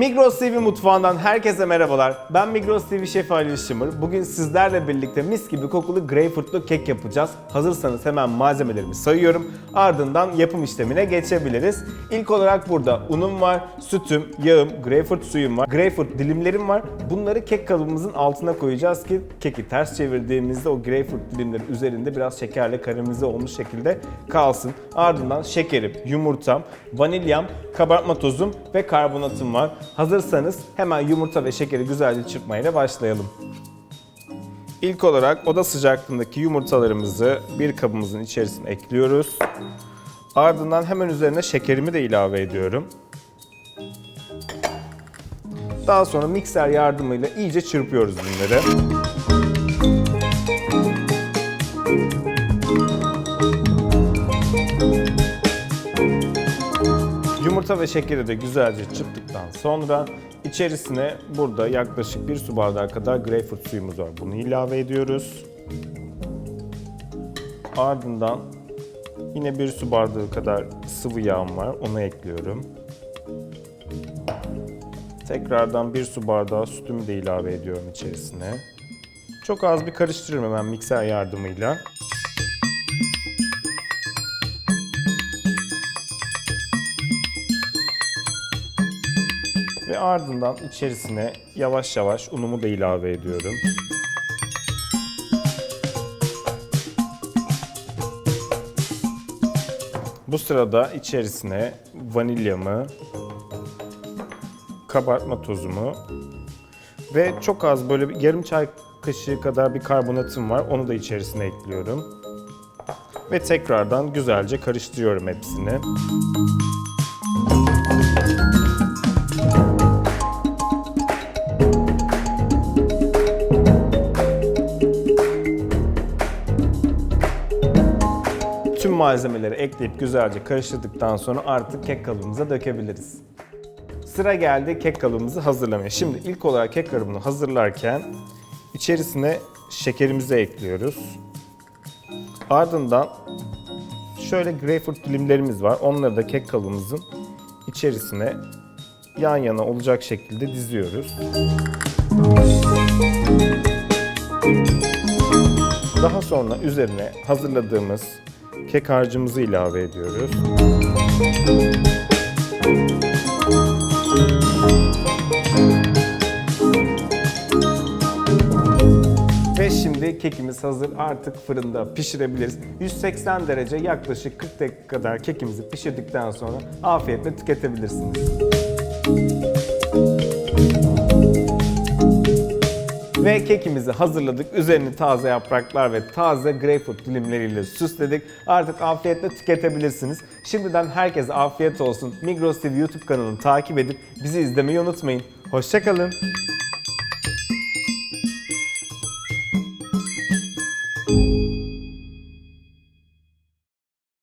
Migros TV mutfağından herkese merhabalar. Ben Migros TV şefi Ali Işımır. Bugün sizlerle birlikte mis gibi kokulu greyfurtlu kek yapacağız. Hazırsanız hemen malzemelerimi sayıyorum. Ardından yapım işlemine geçebiliriz. İlk olarak burada unum var, sütüm, yağım, greyfurt suyum var, greyfurt dilimlerim var. Bunları kek kalıbımızın altına koyacağız ki keki ters çevirdiğimizde o greyfurt dilimlerin üzerinde biraz şekerle karamelize olmuş şekilde kalsın. Ardından şekerim, yumurtam, vanilyam, kabartma tozum ve karbonatım var. Hazırsanız hemen yumurta ve şekeri güzelce çırpmayla başlayalım. İlk olarak oda sıcaklığındaki yumurtalarımızı bir kabımızın içerisine ekliyoruz. Ardından hemen üzerine şekerimi de ilave ediyorum. Daha sonra mikser yardımıyla iyice çırpıyoruz bunları. Yumurta ve şekeri de güzelce çırptıktan sonra içerisine burada yaklaşık bir su bardağı kadar greyfurt suyumuz var. Bunu ilave ediyoruz. Ardından yine bir su bardağı kadar sıvı yağım var. Onu ekliyorum. Tekrardan bir su bardağı sütümü de ilave ediyorum içerisine. Çok az bir karıştırıyorum hemen mikser yardımıyla. Ve ardından içerisine yavaş yavaş unumu da ilave ediyorum. Bu sırada içerisine vanilyamı, kabartma tozumu ve çok az böyle yarım çay kaşığı kadar bir karbonatım var. Onu da içerisine ekliyorum. Ve tekrardan güzelce karıştırıyorum hepsini. Tüm malzemeleri ekleyip güzelce karıştırdıktan sonra artık kek kalıbımıza dökebiliriz. Sıra geldi kek kalıbımızı hazırlamaya. Şimdi ilk olarak kek kalıbını hazırlarken içerisine şekerimizi ekliyoruz. Ardından şöyle greyfurt dilimlerimiz var. Onları da kek kalıbımızın içerisine yan yana olacak şekilde diziyoruz. Daha sonra üzerine hazırladığımız kek harcımızı ilave ediyoruz. Ve şimdi kekimiz hazır. Artık fırında pişirebiliriz. 180 derece yaklaşık 40 dakika kadar kekimizi pişirdikten sonra afiyetle tüketebilirsiniz. Ve kekimizi hazırladık. Üzerini taze yapraklar ve taze greyfurt dilimleriyle süsledik. Artık afiyetle tüketebilirsiniz. Şimdiden herkese afiyet olsun. Migros TV YouTube kanalını takip edip bizi izlemeyi unutmayın. Hoşçakalın.